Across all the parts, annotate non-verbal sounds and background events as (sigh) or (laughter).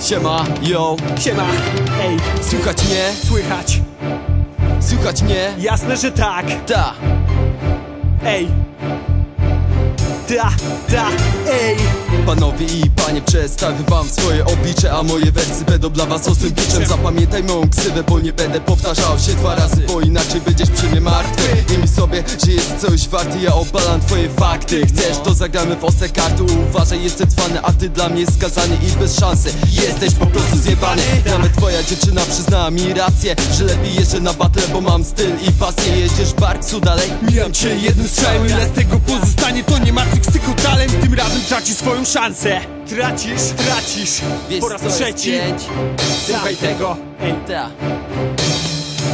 Siema, yo, Siema, ej, słychać mnie? słychać? Słychać mnie? Jasne, że tak, Ta, ej Ta, ta, ej panowie i panie Przedstawię wam swoje oblicze A moje wersy będą dla was ostrym biczem. Zapamiętaj moją ksywę, bo nie będę powtarzał się dwa razy Bo inaczej będziesz przy mnie martwy. I mi sobie, że jest coś warty Ja obalam twoje fakty. Chcesz, to zagramy w ostre karty. Uważaj, jestem cwany, a ty dla mnie skazany I bez szansy, jesteś po prostu zjebany. Nawet twoja dziewczyna przyznała mi rację Że lepiej jeżdżę na battle, bo mam styl i pasję. Jedziesz barksu dalej? Mijam cię jednym strzałem, ile z tego pozostanie To nie Matrix, tylko talent. Tym razem traci swoją szansę Tracisz, tracisz. Wiesz, Po raz co jest trzeci pięć? Słuchaj tego, ej. Ta.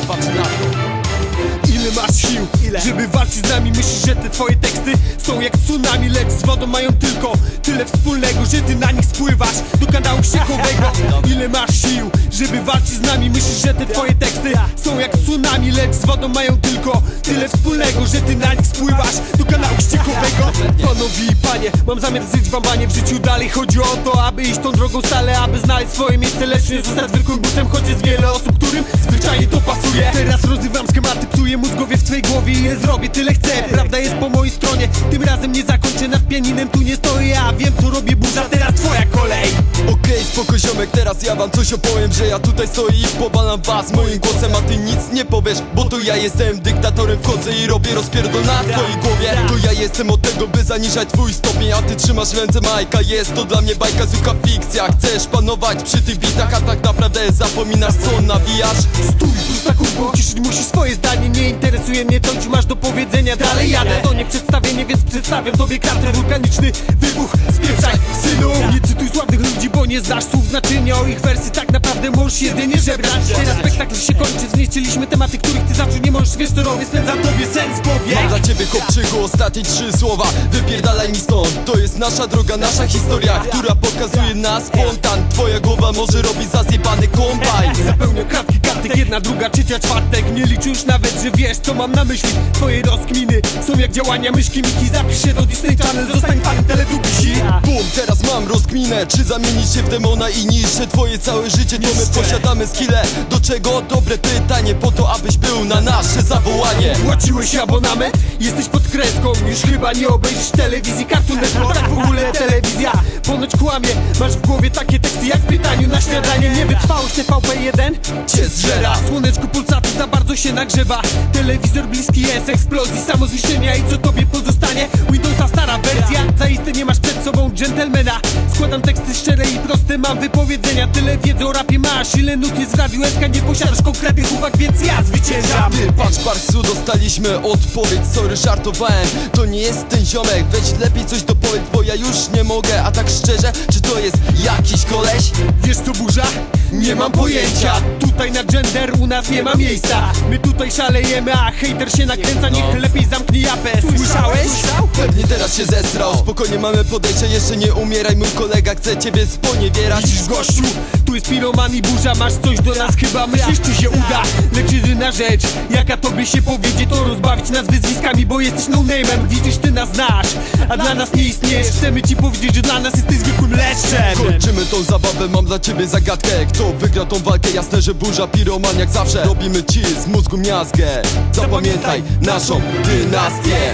Patrz na to. Ile masz sił, ile? żeby walczyć z nami? Myślisz, że te twoje teksty są jak tsunami Lecz z wodą mają tylko tyle wspólnego Że ty na nich spływasz do kanału ściekowego (laughs) Ile masz sił, żeby walczyć z nami? Myślisz, że te twoje teksty są jak tsunami Lecz z wodą mają tylko tyle wspólnego Że ty na nich spływasz do Panowie i panie, mam zamiar zryć wam banie w życiu Dalej. Chodzi o to, aby iść tą drogą stale Aby znaleźć swoje miejsce, lecz nie zostać zwykłym busem Choć jest wiele osób, którym zwyczajnie to pasuje. Teraz rozrywam schematy, psuję mózgowie w twojej głowie I zrobię, tyle chcę, prawda jest po mojej stronie Tym razem nie zakończę nad pianinem, tu nie stoję Ja wiem co robię, burza, teraz twoja kolej. Okej, spoko ziomek, teraz ja wam coś opowiem Że ja tutaj stoję i powalam was moim głosem A ty nic nie powiesz, bo to ja jestem dyktatorem Wchodzę i robię rozpierdol na twojej głowie. To ja jestem od tego, by zaniżać twój stopień A ty trzymasz ręce Majka, jest to dla mnie bajka zwykła fikcja. Chcesz panować przy tych bitach, a tak naprawdę zapominasz co nawijasz. Stój, pusta kurwa, uciszyć musisz swoje zdanie. Nie interesuje mnie co ci masz do powiedzenia. Dalej jadę, to nie przedstawienie, więc przedstawiam tobie kartę Wulkaniczny wybuch, spieprzaj synu. Nie cytuj sławnych ludzi, nie znasz słów znaczenia O ich wersji tak naprawdę możesz jedynie żebrać. Teraz spektakl się kończy, zniszczyliśmy tematy, których ty zaczął Nie możesz, wiesz co robię, spędzam tobie sens powiek Mam dla ciebie chłopczyku ostatnie trzy słowa Wypierdalaj mi stąd. To jest nasza droga, nasza historia Która pokazuje nas spontan. Twoja głowa może robić zazjebany kombajn jedna, druga, trzecia, czwartek. Nie liczy już nawet, że wiesz co mam na myśli. Twoje rozkminy są jak działania myszki Miki. Zapisz się do Disney Channel, zostań fanem teletubisi Bum, teraz mam rozkminę. Czy zamienić się w demona i niszczę twoje całe życie? To my posiadamy skille. Do czego? Dobre pytanie. Po to abyś był na nasze zawołanie. Płaciłeś abonament? Jesteś pod kreską. Już chyba nie obejrzysz telewizji Cartoon Network, tak w ogóle telewizja Ponoć kłamie. Masz w głowie takie teksty jak w pytaniu na śniadanie. Nie wytrwałość TVP1 Cię zżera Słoneczko pulsaty za bardzo się nagrzewa Telewizor bliski jest eksplozji Samozniszczenia i co tobie pozostanie? Windowsa stara wersja Zaiste nie masz przed sobą dżentelmena Składam teksty szczere i proste Mam wypowiedzenia. Tyle wiedzy o rapie masz Ile nut jest w radiu. SK Nie posiadasz konkretnych uwag Więc ja zwyciężam. Ty, patrz Barsu, dostaliśmy odpowiedź. Sorry, żartowałem, to nie jest ten ziomek. Weź lepiej coś dopowiedz, bo ja już nie mogę. A tak szczerze, czy to jest jakiś koleś? Wiesz co burza? Nie mam pojęcia. Tutaj na gender u nas nie ma miejsca. My tutaj szalejemy, a hejter się nakręca. Niech lepiej zamknie japę. Słyszałeś? Pewnie teraz się zestrał Spokojnie mamy podejście, jeszcze nie umieraj. Mój kolega chce ciebie sponiewierać. Widzisz gościu? Tu jest piroman i burza Masz coś do nas chyba myślisz czy się uda? Lecz jedyna rzecz Jaka tobie się powiedzie to rozbawić nas wyzwiskami Bo jesteś no name'em. Widzisz ty nas znasz A dla nas nie istniejesz. Chcemy ci powiedzieć, że dla nas jesteś zwykłym leszczem. Kończymy tą zabawę, mam dla ciebie zagadkę. Kto wygra tą walkę? Jasne, że burza, piroman jak zawsze. Robimy ci z mózgu miazgę. Zapamiętaj naszą dynastię